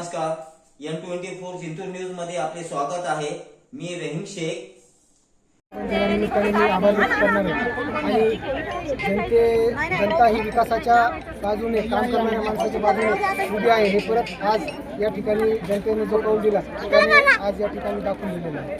नमस्कार. N twenty four Jintur न्यूजमध्ये आपले स्वागत आहे. मी रहीम शेख. आभार व्यक्त करणार आहे आणि जनते जनता ही विकासाच्या बाजूने काम करणाऱ्या माणसाच्या बाजूने उभी आहे. हे परत आज या ठिकाणी जनतेने जो कौल दिला त्याने आज या ठिकाणी दाखवून दिलेलं आहे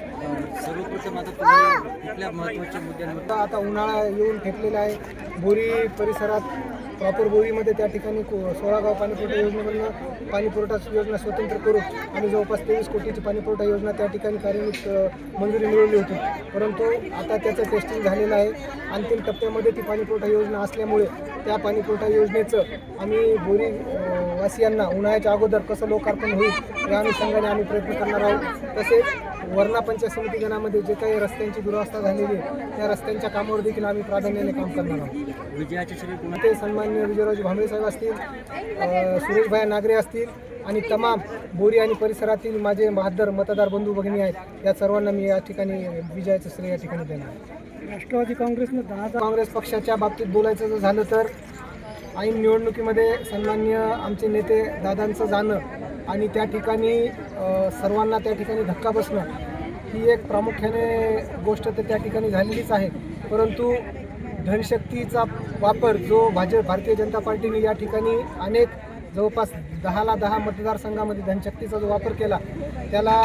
सर्वप्रथम आता तुम्ही कुठल्या महत्त्वाच्या मुद्द्यांवर आता आता उन्हाळा येऊन ठेपलेला आहे. बोरी परिसरात प्रॉपर बोरीमध्ये त्या ठिकाणी को- सोळा गाव पाणीपुरवठा योजनेमधनं पाणीपुरवठा योजना स्वतंत्र करू आणि जवळपास तेवीस कोटीची पाणीपुरवठा योजना त्या ठिकाणी कार्यान्वित मंजुरी मिळवली होती. परंतु आता त्याचं टेस्टिंग झालेलं आहे. अंतिम टप्प्यामध्ये ती पाणीपुरवठा योजना असल्यामुळे त्या पाणीपुरवठा योजनेचं आम्ही बोरी वासियांना उन्हाळ्याच्या अगोदर कसं लोकार्पण होईल या अनुषंगाने आम्ही प्रयत्न करणार आहोत. तसेच वर्णा पंचायत समिती गणामध्ये जे काही रस्त्यांची दुरावस्था झालेली आहे त्या रस्त्यांच्या कामावर देखील आम्ही प्राधान्याने काम करणार आहोत विजयाचे श्री ते सन्माननीय विजयराज भांबळे साहेब असतील सुरेशभाई नागरे असतील आणि तमाम बोरी आणि परिसरातील माझे बहादर मतदार बंधू भगिनी आहेत या सर्वांना मी या ठिकाणी विजयाचं श्रेय या ठिकाणी देणार आहे. राष्ट्रवादी काँग्रेसनं काँग्रेस पक्षाच्या बाबतीत बोलायचं जर झालं तर ऐन निवडणुकीमध्ये सन्माननीय आमचे नेते दादांचं जाणं आणि त्या ठिकाणी सर्वांना त्या ठिकाणी धक्का बसणं ही एक प्रामुख्याने गोष्ट तर त्या ठिकाणी झालेलीच आहे. परंतु धनशक्तीचा वापर जो भाजप भारतीय जनता पार्टीने या ठिकाणी अनेक जवळपास दहाला दहा मतदारसंघामध्ये धनशक्तीचा जो वापर केला त्याला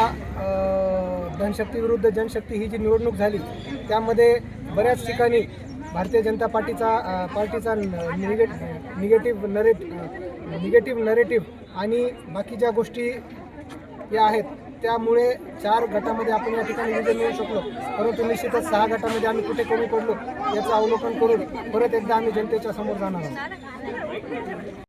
धनशक्तीविरुद्ध जनशक्ती ही जी निवडणूक झाली त्यामध्ये बऱ्याच ठिकाणी भारतीय जनता पार्टीचा पार्टीचा निगे निगेटिव्ह नरेट निगेटिव्ह नरेटिव्ह आणि बाकीच्या गोष्टी या आहेत त्यामुळे चार गटामध्ये आपण या ठिकाणी विजय मिळू शकलो. परंतु निश्चितच सहा गटामध्ये आम्ही कुठे कमी पडलो याचं अवलोकन करून परत एकदा आम्ही जनतेच्या समोर जाणार आहोत.